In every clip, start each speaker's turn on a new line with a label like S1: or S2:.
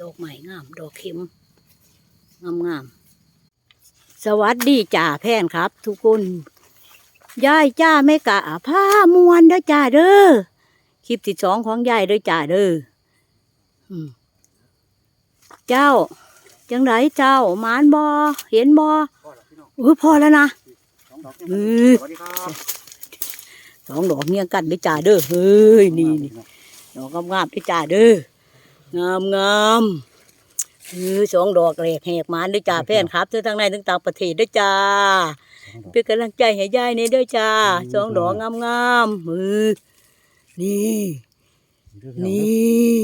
S1: ดอกใหม่งาม ดอกเข็มงามงามๆสวัสดีจ่าแพนครับ ทุกคนยายจ้าไม่กะผ้ามวนเด้อจ่าเด้อคลิปที่สองของยายเด้อจ่าเด้ออืมเจ้า จังไรเจ้าหมานบอเห็นบอ
S2: พ่อแล้วพี่น้อง
S1: เออพอแล้วนะ
S2: สองดอก
S1: เออ
S2: สวัสดีครับ
S1: สองดอกเนี่ยกันเด้อจ่าเด้อเฮ้ยนี่นี่ดอกงามๆเด้อจ้าเด้อ งามงามๆเออสองดอกแรกแหกหมานเด้อจ้าแฟนครับทั้งทางในทั้งต่างประเทศเด้อจ้าเป็นกำลังใจให้ยายเนี่ยเด้อจ้าสองดอกงามงามๆมือนี่นี่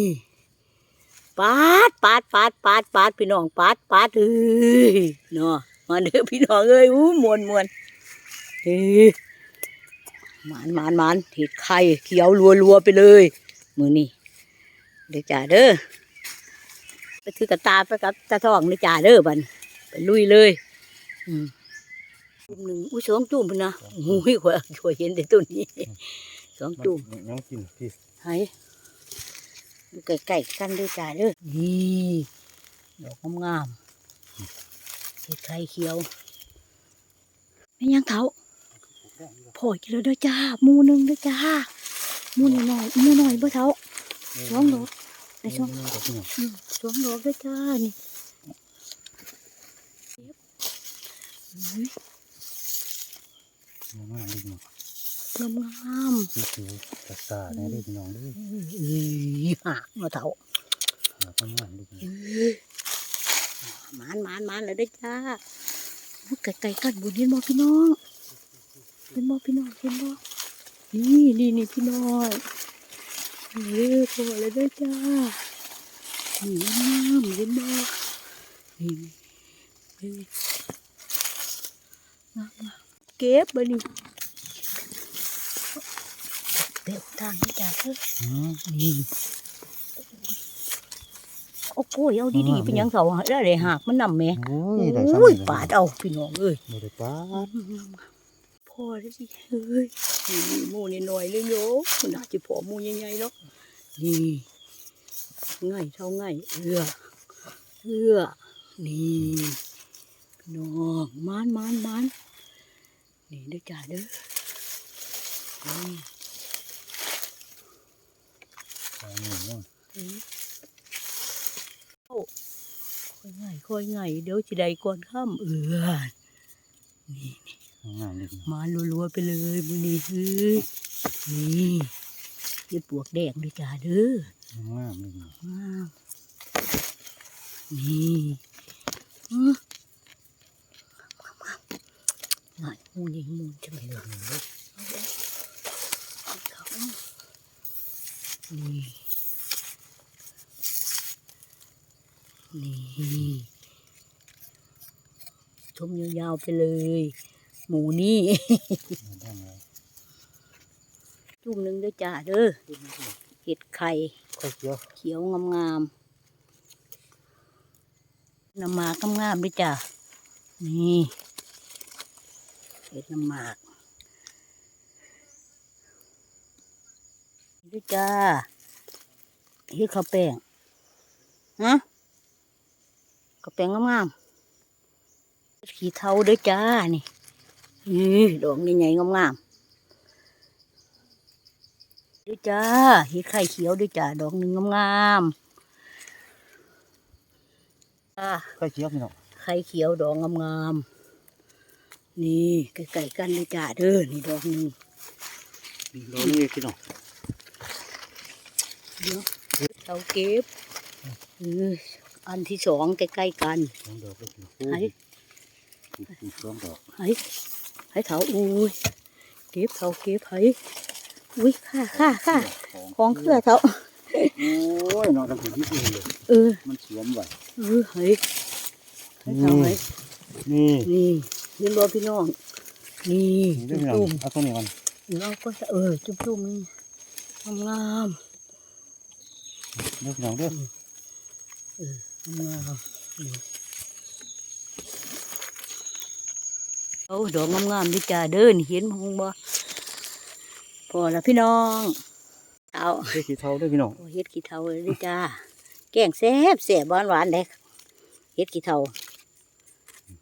S1: ปาดปาดปาดปาดปาดพี่น้องปาดปาดเอ้ยเนาะมาเด้อพี่น้องเอ้ยอู้มวนมวนเอ้ยหมานหมานหมานเห็ดไข่เขียวรัวรัวๆไปเลยมือนี่ เด้อจ่าเด้อไปถือกระตาไปกับตาทองเด้อจ่าเด้อบันไปลุยเลยอืมจุ่มหนึ่งอุ้ยสองจุ่มพุ่นนะอุ้ยข่อยข่อยเห็นแต่ตัวนี้สองจุ่ม
S2: ยังกินพี่
S1: ไห้อยู่ใกล้ๆกันเด้อจ่าเด้อนี่ดอกงามๆเห็ดไข่เขียวไม่ยังเท้าพ่อกินแล้วเด้อจ้าหมูหนึ่งเด้อจ้าหมูน้อยๆหมูน้อยบ่เท้า สองดอกได้สอง
S2: ดอกพี่น้อง
S1: อืมสวมดอกด้วยจ้านี่อุ้ย
S2: งามๆเลยพี่น้อง
S1: งามงาม
S2: นี่คือกระสาแน่เลยพี่น้องเลย
S1: เอ้ยหักมาเถา
S2: หาประมาณเลยพี่น้อง
S1: เอ้ยหมานหมานหมานเลยด้วยจ้าอุ๊ยไก่ไก่กันบุญเห็นบ่พี่น้องเห็นบ่พี่น้องเห็นบ่นี่นี่นี่พี่น้อง เออพอเลยด้วยจ้านี่งามเห็นบ่นี่เอ้ยงามงามเก็บไปนี่เด็ดทางที่จ้าเถอะ
S2: อืม
S1: นี่โอ้โหเอาดีๆเป็นหยังเขาได้เลยหักมันนำแม่
S2: โอ้ยได้
S1: โอ้ย
S2: ซ้ำ
S1: ปาดเอาพี่น้องเอ้ย
S2: ไม่ได้ปาด
S1: พ่อได้สิเฮ้ยนี่หมูนี่หน่อยเลยโยมันอาจจะพอหมูใหญ่ๆแล้วนี่ง่ายเท่าง่ายเอื้อเอื้อนี่น้องมานมานมานนี่เด้อจ้าเด้อนี่
S2: องหนึ่งเนาะ
S1: เอ้ยโอ้ค่อยง่ายค่อยง่ายเดี๋ยวจะได้ก่อนค่ำเอื้อนี่
S2: งามเลยพี่น้อง
S1: มาลัวๆไปเลยมือนี้เฮ้ยนี่เฮ็ดปวกแดงด้วยจ้าเด้องา
S2: มเลยพี่น้อง
S1: งามนี่อื้อง่ายมูนี่มูนจังเลยเอาเอาเอานี่นี่ชมยาวๆไปเลย หมูนี่
S2: มาได้เลย
S1: จุ่มหนึ่งด้วยจ้าเด้อเห็ดไข่
S2: ข้าวเขียว
S1: เขียวงามๆน้ำหมากงามๆด้วยจ้านี่เห็ดน้ำหมากด้วยจ้าเห็ดข้าวแป้งฮะข้าวแป้งงามๆขี้เทาด้วยจ้านี่ นี่ดอกใหญ่ๆงามๆด้วยจ้าเห็ดไข่เขียวด้วยจ้าดอกหนึ่งงามๆจ้า
S2: ข้าวเขียวพี่น้อง
S1: ไข่เขียวดอกงามๆนี่ใกล้ๆกันด้วยจ้าเด้อนี่ดอกหนึ่ง
S2: ดอกนี้พี่น้อง
S1: เดี๋ยวเราเก็บเอออันที่สองใกล้ๆกัน
S2: สองดอกเลยพี่น้อง
S1: ไอ้
S2: อีกสองดอก
S1: ไอ้ ไอ้เถาอุ้ยเก็บเถาเก็บไอ้อุ้ยค่าค่าค่าของเครือเถา
S2: โอ้ยนอนกันถึงที่สุดเลย
S1: เออ
S2: มันสวมไว้
S1: เออไอ้ไอ้เถาไอ้
S2: นี่
S1: นี่เห็นบ่พี่น้องนี่
S2: นี่ด้วย
S1: จุ่
S2: พี่น้อง
S1: ม
S2: เอาตัวนี้ก่อน
S1: ๆเราก็จะเออจุ่มจุ่มๆนี่งาม
S2: เด้อพี่น้องเด้อ
S1: ๆงามๆนี่ เอาดอกงามๆดิจ้าเดินเห็นมองบ่พอแล้วพี่น้องเอา
S2: เด้อขี้เท้าเด้อพี่น้อง
S1: โอ้เฮ็ดขี้เทาเลยดิจ้าแกงแซ่บแซ่บหวานหวานๆเด็กเฮ็ดกี่เท่า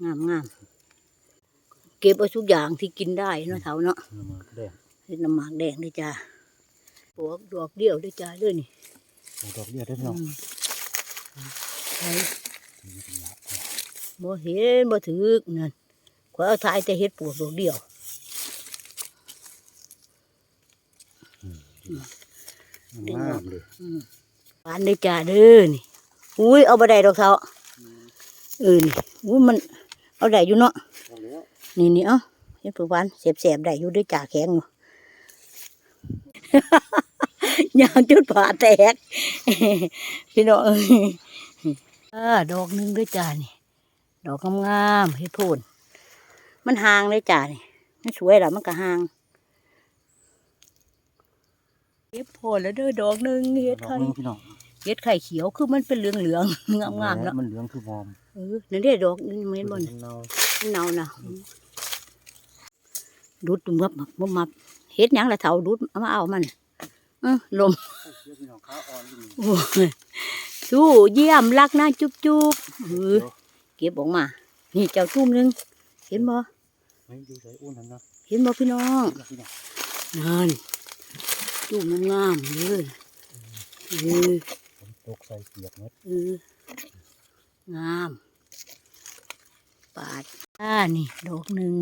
S1: งามงามเก็บเอาทุกอย่างที่กินได้เนาะเท่าเนาะ
S2: น้ำมันแดง
S1: เฮ็ดน้ำหมากแดงด้วยจ้าปวกดอกเดียวด้วยจ้าเด้วยนี่
S2: เอาดอกเดียวได้อพี่น้อง
S1: ใช่บ่เห็นบ่ถึกนั่น ขอยเอาทายแต่เฮ็ดปวกดอกเดียว
S2: งามเลย
S1: อืมหวานด้วยจ้าเด้อนี่อุ้ยเอาบ่ได้ดอกเท่าเออนี่อุ้ยมัน เอาได้อยู่เนาะ
S2: เอาแล้ว
S1: นี่นี่เอ้าเฮ็ดปวกหวานเสียบๆได้อยู่ด้วยจ้าแข็งอยู่ยางจุดผ่าแตก พี่น้องเอ้ยอ่าดอกหนึงด้วยจ้านี่ ดอกงามๆเฮ็ดโพน มันห่างเลยจ้านี่มันสวยแล้วมันก็ห่างเฮ็ดโพนแล้วเด้อดอกหนึงเฮ็ด
S2: ดอก
S1: ไข่
S2: นึงพี่น้อง
S1: เฮ็ดไข่เขียวคือมันเป็นเหลืองๆงามๆเนาะ
S2: มันเหลืองคือมอม
S1: เออนั่นเด้ดอกนี่เหมือนบ่น
S2: มันเน่า
S1: มันเนานะดูดมับมับมับมับเฮ็ดหยังละเฒ่าดูดเอามาเอามันเออลม
S2: เดี๋ยวพี่น้องขาอ่อนอยู่นี่
S1: โอ้ยสู้เยี่ยมรักนะจุ๊บจุ๊บเออเก็บออกมา นี่เจ้าจุ่มหนึง เห็นบ่
S2: ไม่ดูใส่อ้วนนั่นนะ
S1: เห็นบ่พี่น้อง
S2: พี่น้อง
S1: นั่นจุ่มงามๆเลยเออ
S2: ผมตกใส่เปียกเม็ด
S1: เอองามปาดอ่านี่ดอกหนึ่ง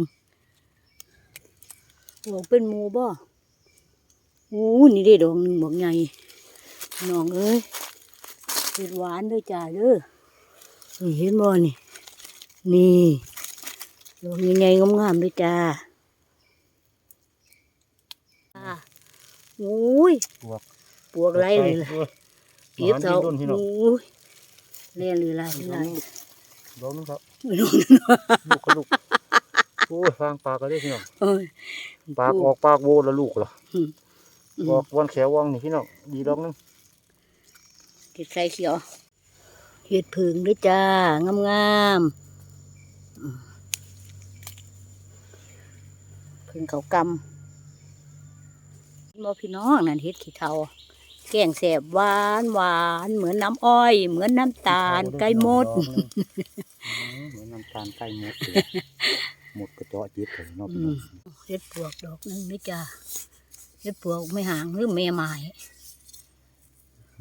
S1: ดอกเป็นหมูบ่โอ้นี่ได้ดอกหนึ่งบอกใหญ่น้องเอ้ยเห็ดหวานเด้วยจ้าเด้อนี่เห็นบ่นี่นี่ ดอกใหญ่ๆงามๆเด้วยจ้าอ่าโอ้ย
S2: ปวก
S1: ปวกไรเลยล่ะเก็บเสา
S2: ต้นพี่น้อง
S1: โอ้ยเรียนหรือไรหรือไร
S2: ดอกนึงครับ
S1: ไม่รู้
S2: ลูกก็ลูกโอ้ยฟางปากก็ได้พี่น้อง
S1: เอ้ย
S2: ปากออกปากโบแล้วลูกเหรอ
S1: อืม
S2: ออกวันแขววังนี่พี่น้องดีดอกนึง
S1: เห็ดไข่เขียวเห็ดผึ่งด้วยจ้างามงาม ๆอืมผึ่งเขากำมอพี่น้องนั่นเห็ดขี้เทาแกงแสบหวานหวาน เหมือนน้ำอ้อย เหมือนน้ำตาลไก่มด
S2: ดอกนึงเหมือนน้ำตาลไก่มดเลยหมดกระเจาะจิตเลยเนาะพี่น้อง
S1: เห็ดปวกดอกหนึงด้วยจ้าเห็ดปวกไม่ห่างหรือแม่ไม้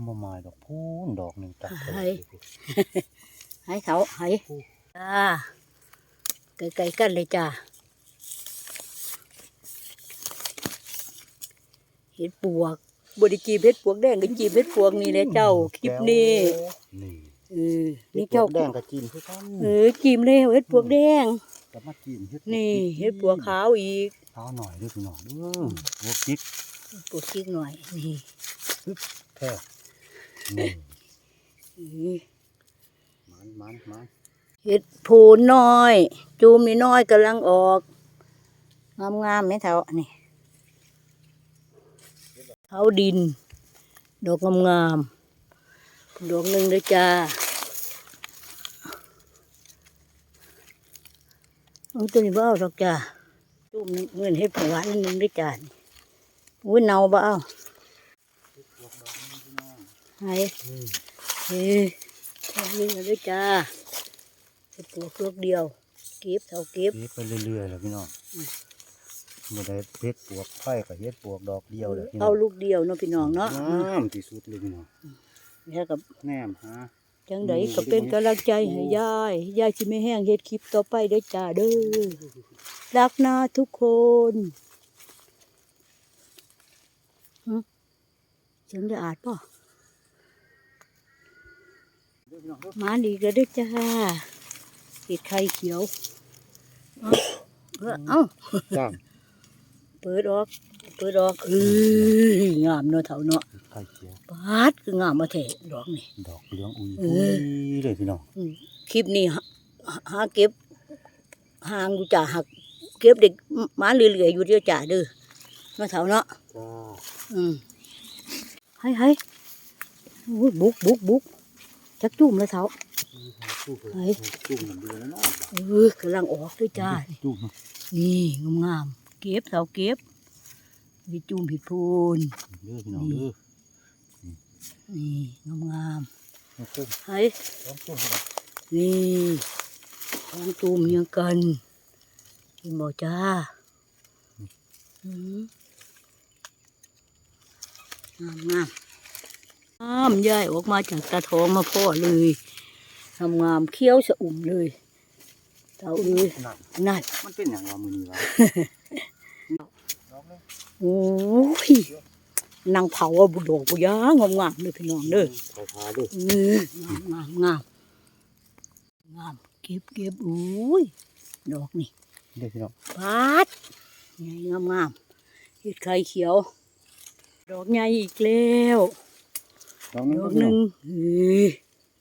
S2: บ่มาดอกพูนดอกหนึ่งตัด
S1: ให้ให้เขาให้จ้าไกลๆกันเลยจ้า เห็ดปวกบไดิจีบเห็ดปวกแดงก็จีบเห็ดปวกนี่แหละเจ้าคลิปนี้
S2: นี่
S1: เออนี่เจ้า
S2: แดงกับจีนคือกัน
S1: เออจีมเลยเห็ดปวกแดง
S2: กับมาจีนเฮ็ด
S1: นี่เห็ดปวกขาวอีก
S2: ขาวหน่อยเด้วยพี่น้องเด้อพวกจิก
S1: ปวกชิกหน่อยนี่
S2: แท้นี่
S1: นี่
S2: มันมันมัน
S1: เห็ดโพูนน้อย จูมนี่น้อยกำลังออกงามๆไหมเท่านี่ เท้าดิน ดอกงามๆดอกหนึ่งเลยจ้าเอาตัวนี้บ่เอาดอกจ้าจุ่มเงินเฮ็ดผักหวานนิดนึงด้วยจ้าอุ้ยเนาบ่เอาไห้เฮ้ยเอาเรื่องด้วยจ้าปลูกลูกเดียวเก็บเท่าเก็บ
S2: เฮ็ดไปเรื่อยๆแล้วพี่น้อง บ่ได้เฮ็ดปวกไผ่กับเฮ็ดปวกดอกเดียวเลยพี่น้
S1: เอา
S2: อง
S1: ลูกเดียวเนาะพี่น้องเนาะ
S2: งามที่สุดเลยพี่น้อง
S1: แล้วกับ
S2: แนมฮะ
S1: จังใดก็เป็นกำลังใจให้ยายยายสิไม่แห้งเฮ็ดคลิปต่อไปได้อจ้าเด้อรักนะทุกคนหึเสียงได้อาดป่ะ
S2: เด้อพี่น้องเด้อ
S1: มาดีก็ได้อจ้าติดไข่เขียว เอาเออเอ้า
S2: จ้าง
S1: เปิดออก เปิดออกเอ้ยงามเนาะเถ่าเนาะ
S2: ไข่เขียว
S1: ปาดคืองามมาแท้ดอกนี่
S2: ดอกเหลืองอุ้ย
S1: เอ
S2: ปุ้
S1: อ
S2: ยเลยพี่น้อง
S1: อืมคลิปนี้หาหาเก็บหางอยู่จ้าหัก เก็บเด็กหมาเรื่อยๆอยู่เดียวจ้าเด้อเนาะเถ่าเนาะ
S2: จ้า
S1: อืมให้ให้โอ้ยบุกบุกบุกจักจุ่มเลยเถ่า
S2: จุ่ม
S1: เฮ้ย
S2: จุ่มมันเดือนแล้วเนาะ
S1: เออกำลังออกด้วยจ้า
S2: จุ่ม
S1: นี่งามๆ เก็บเถ่าเก็บวิจุ่มผิดพูน
S2: เด้อพี่น้องเด้อ
S1: นี่งามๆ
S2: มันตุ้ม
S1: ให้
S2: สองตุ้ม
S1: นี่ของตูมยังกันกินบ่จ้าอืมงามงามงามย่ายออกมาจากตาทองมาพ่อเลยงามงามๆเคี้ยวสะอุ่มเลยเต่าเอ้ย
S2: นั่น
S1: นั่น
S2: มันเป็นอย่างว่ามือนี้วะลองเลย
S1: โอ้ยนางเผาอะบุดอกบุยางามงามๆเลยพี่น้องเด้อ
S2: ขอพาด้วย
S1: เอองามงามงามงามเก็บเก็บอุ้ยดอกนี่
S2: เด็กพี่น้อง
S1: ปาดใหญ่งามงามเห็ดไข่เขียว ดอกใหญ่อีกแล้ว
S2: ลองนึ
S1: ด
S2: ง
S1: อก
S2: พี่
S1: ห
S2: น้อ
S1: นึ่
S2: ง
S1: งเฮ้ย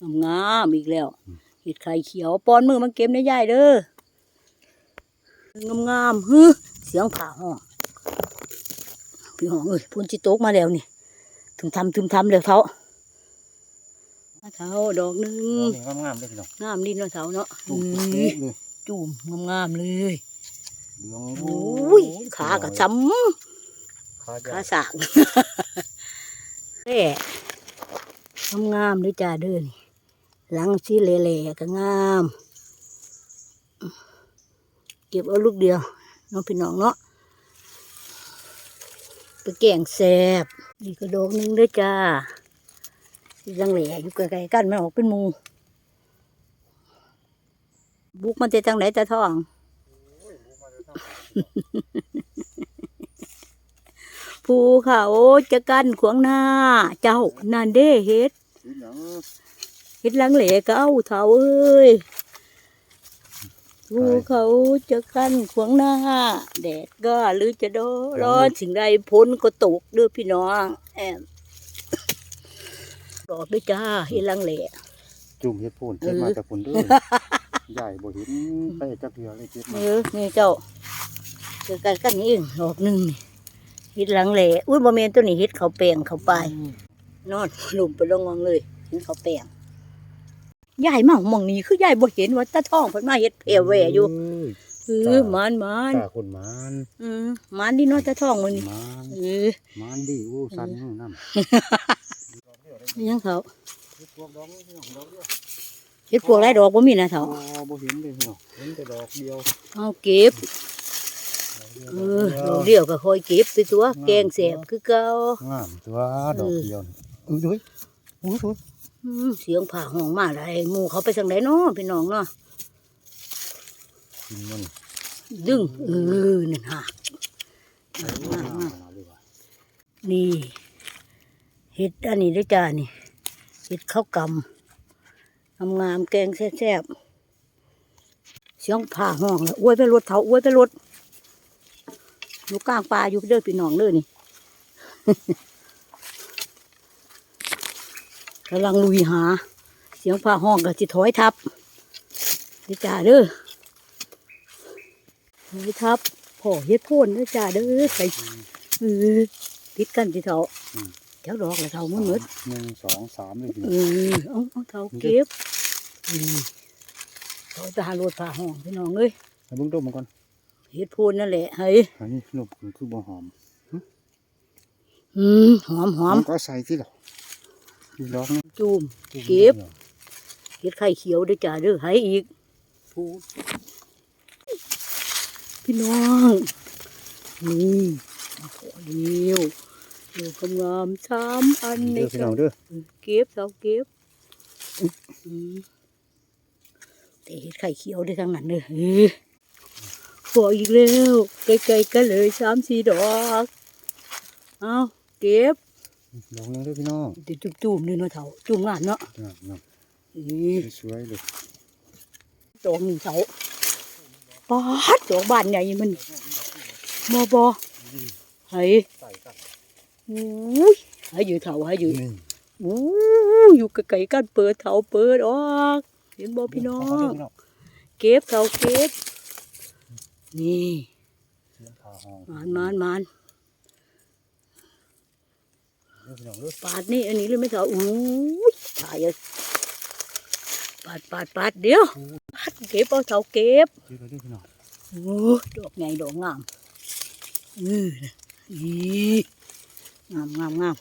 S1: งามงามอีกแล้วเห็ดไข่เขียวปอนมือมันเก็บในใหญ่เด้องามงามๆฮึ เสียงผ่าห้องพี่ห้องเอ้ยพูนจิโตกมาแล้วนี่ถึงทำถึงทำแล้วเท้าเท้าดอกหนึ่ง
S2: ลองนี่งามๆเลยพี่น้อง
S1: งามดินเนาะเท้าเนาะ
S2: ตุ้ม
S1: อื
S2: ปุ๊
S1: ม
S2: เลย
S1: จุ่มงามๆเลย
S2: เหลือง
S1: โอ้ยขากระช้
S2: ขาำใหญ่
S1: ขาสากแม่งามๆด้วยจ้าเด้อนี่หลังสีแหล่ๆก็งาม เก็บเอาลูกเดียว น้องพี่น้องเนาะไปแกงแซบนี่กระโดกหนึงด้วยจ้าสีหลังแหล่อยู่ไกลๆกันมันออกเป็นหมูบุกมันจะจังไหนตาท้องภูเขาจะกั้นขวางหน้า เจ้า นั่นเด้เฮ็ด
S2: สีเหลือง
S1: เฮ็ดหลังเหลก็เอาเถาเอ้ย ภูเขาจะกั้นขวางหน้า แดดก็หรือจะโดนร้อนสิ่งใดพ้นก็ตกเด้อพี่น้องแอมดอกด้วยจ้าเฮ็ดหลังเหล
S2: จุ่มเฮ็ดโพนเก็บมา
S1: เออ
S2: จากคนเด้อใหญ่บ่เห็นไปจักเทื่อเลยเก็บ
S1: เอ
S2: มา
S1: อนี่เจ้าเจอกันกันนี่เองดอกหนึ่งนี่เฮ็ดหลังเหลอุ้ยบ่แม่นตัวนี้เฮ็ดเขาวแปลงเขาไป นอนหลุมไปลงวังเลยเห็นเขาแปลง ยายมาหมองนี้คือยายบ่เห็นว่าตาท้องเพิ่นมาเฮ็ดเพลแหวอยู่
S2: เอ้ย
S1: เออหมานหมาน
S2: ตาคนหมาน
S1: อืมหมานดีเนาะตาท้องมื้อนี้
S2: หมาน
S1: เออ
S2: หมานดีอู้สันน้ำ
S1: ยังเขา
S2: เฮ็ดพวกดอกนี่พี่น้องดอกเดียว
S1: เฮ็ดพวกไรดอกบ่มีนะ
S2: อ๋
S1: เฒ่า
S2: อบ่เห็นเลยพี่น้องเห็นแต่ดอกเดียว
S1: เอาเก็บเออดอกเดียวก็ค่อยเก็บไปตัวแกงแซ่บคือเก่างา
S2: มตัวดอกเดียวนี่เออเฮ้ยโอ้ยโอ้ย
S1: อืม เสียงผ่าห้องมาหลายหมู่เขาไปทางไหนเนาะพี่น้องเนาะ
S2: กินมัน
S1: ดึงเออนั่นฮะ
S2: งามๆเอาเลยว่ะ
S1: นี่เฮ็ดอันนี้เด้อจ้านี่เฮ็ดข้าวกำงามๆแกงแซ่บๆเสียงผ่าห้องเลยอ้วยไปรถเถาอ้วยไปรถอยู่กลางป่าอยู่เด้อพี่น้องเด้อนี่ กำลังลุยหา เสียงผ่าห้องก็สิถอยทับเด้อจ้าเด้อถอยทับพ่อเฮ็ดโพ่นเด้อจ้าเด้อใส่เออติดกันสิเถาเจ้าดอกละเถามันหมด
S2: หนึ่งสองสามเลยพี่
S1: เอ
S2: น้อง
S1: อเอาเอาเถาเก็บอืมเขาจะหาโรดผ่าห้องพี่น้องเอ้ย
S2: ให้เบิ่งดมมันก่อน
S1: เฮ็ดโพ่นนั่นแหละเฮ้ย
S2: อันนี้นมคือบ่หอม
S1: อืมหอมหอม
S2: นก็ใส่ที่หรอ นี่ดอกนี่
S1: จูมเก็บเฮ็ดไข่เขียวเด้อจ้าเด้อให้อีก
S2: พูด
S1: พี่น้องนี่โอ้โหเดียวเดียวกำงามสามอัน
S2: เด้
S1: นี่
S2: อพี่น้องเด้อ
S1: เก็บเสาเก็บอืมแต่เฮ็ดไข่เขียวได้ทั้งนั้นเด้อเออพออีกแล้วใกล้ๆกันเลยสามสี่ดอก เอาเก็บ
S2: ดอกนึงเด้อพี่น้อง
S1: เดี๋ยวจุ่มๆนี่เนาะเถาจุ่มงานเนาะ
S2: งามงาม
S1: เออ
S2: สวยเลย
S1: ดอกหนึ่งเสาปาดดอกบานใหญ่มันบอบอเฮ้ย
S2: ใส่กัน
S1: อุ้ยหายอยู่เถาหายอยู่
S2: นี่
S1: อู้อยู่ไกลๆกันเปิดเถาเปิดออกเห็นบอพี่น้อง
S2: พี่น้อง
S1: เก็บเถาเก็บนี่
S2: เสียงผ่าห้อง
S1: มานมานมาน
S2: เด้อ พี่น้องเด้อ
S1: ปาดนี่อันนี้เลยไม่เถาอู้ยถ่ายเลยปาดปาดปาดเดี๋ยวปาดเก็บเอาเถาเก็บ
S2: เจอกันเด้อพี่น้อง
S1: โอ้ดอกใหญ่ดอกงามอืออีงามงามงาม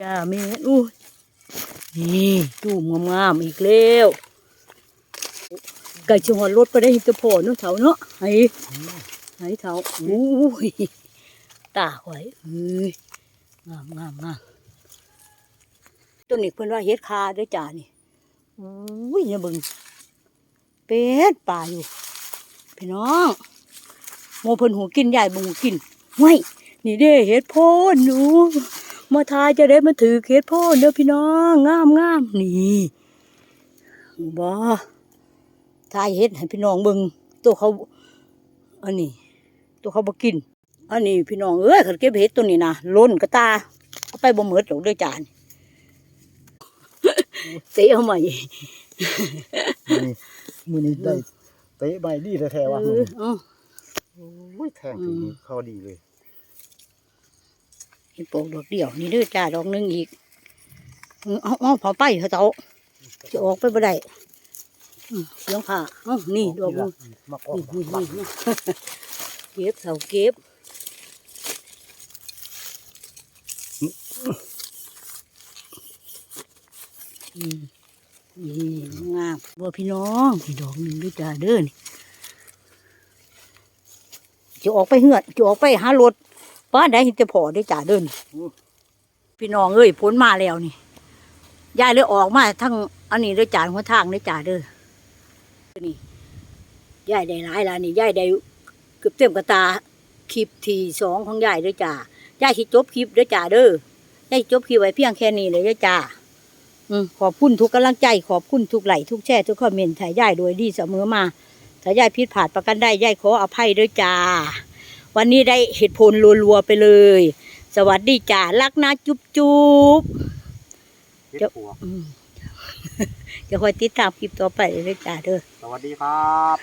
S1: จ้าแม่อู้นี่ตูมงามๆอีกแล้วไก่ชงหอดรถไปได้เห็นแตะโพเนาะเถาเนาะไอ้ไอ้เถาอู้ยตาหอยเอ้ย งามงามงามตัวนี้เพิ่นว่าเฮ็ดคาด้อจ้านี่อุ้ยเนี่ยบิ่งเป็ดป่าอยู่พี่น้องโมเพิ่นหูกินใหญ่บ่หูกินไว้นี่เด้เฮ็ดโพนหนูมาทายจะได้มาถือเฮ็ดโพนเด้อพี่น้องงามงามนี่บ่ทายเฮ็ดให้พี่น้องบิ่งตัวเขาอันนี้ตัวเขาบ่กิน อันนี้พี่น้องเอ้ยคันเก็บเฮ็ดตัวนี้นะล้นกระตาเอาไปบ่หมดหรอกเด้อจานเตะเอาใหม่
S2: นี่มือนี้ได้เตะใบดีแท้ๆว่ะ
S1: เอ
S2: มือ
S1: อ
S2: นี้
S1: เอา
S2: โอ้ยแทงถึงมือเข้าดีเลย
S1: เห็นโปกดอกเดียวนี่เด้อจ้าดอกหนึงอีกเออเอาเอาเผาไปเถอะเตาจะออกไปบ่ได้อืมเสียงผ่าเอ้านี่ดอกหนึง
S2: มากอก
S1: นี่
S2: บัก
S1: นี่นี่เก็บเสาเก็บอืม นี่งามบัวพี่น้องพี่ดอกหนึ่งด้วยจ้าเด้อนี่จะออกไปเหือดจะออกไปหารถป้านได้เห็นจะพอได้อจ้าเด้อนี่พี่น้องเอ้ยพ้นมาแล้วนี่ยายเลยออกมาทั้งอันนี้ด้วยจานหัวทางด้วยจ้าเด้อนี่ยายได้หลายแล้วนี่ยายได้เกือบเต็มกระตาคลิปที่สองของยายเด้อจ้ายายสิจบคลิปเด้อจ้าเด้อ ยายสิจบคลิปไว้เพียงแค่นี้เลยเด้อจ้าอืมขอบคุณทุกกำลังใจ ขอบคุณทุกไหลค์ทุกแชร์ทุกคอมเมนต์ถ่ายยายโดยดีเสมอมาถ้ายายผิดพลาดประกันได้ยายขออภัยเด้อจ้า วันนี้ได้เหตุผลรัวๆไปเลย สวัสดีจ้ารักนะจุ๊บจุ๊บ
S2: เฮ็ดปวก
S1: อืมจะคอยติดตามคลิปต่อไปเลยเด้อจ้าเด้อ
S2: สวัสดีครับ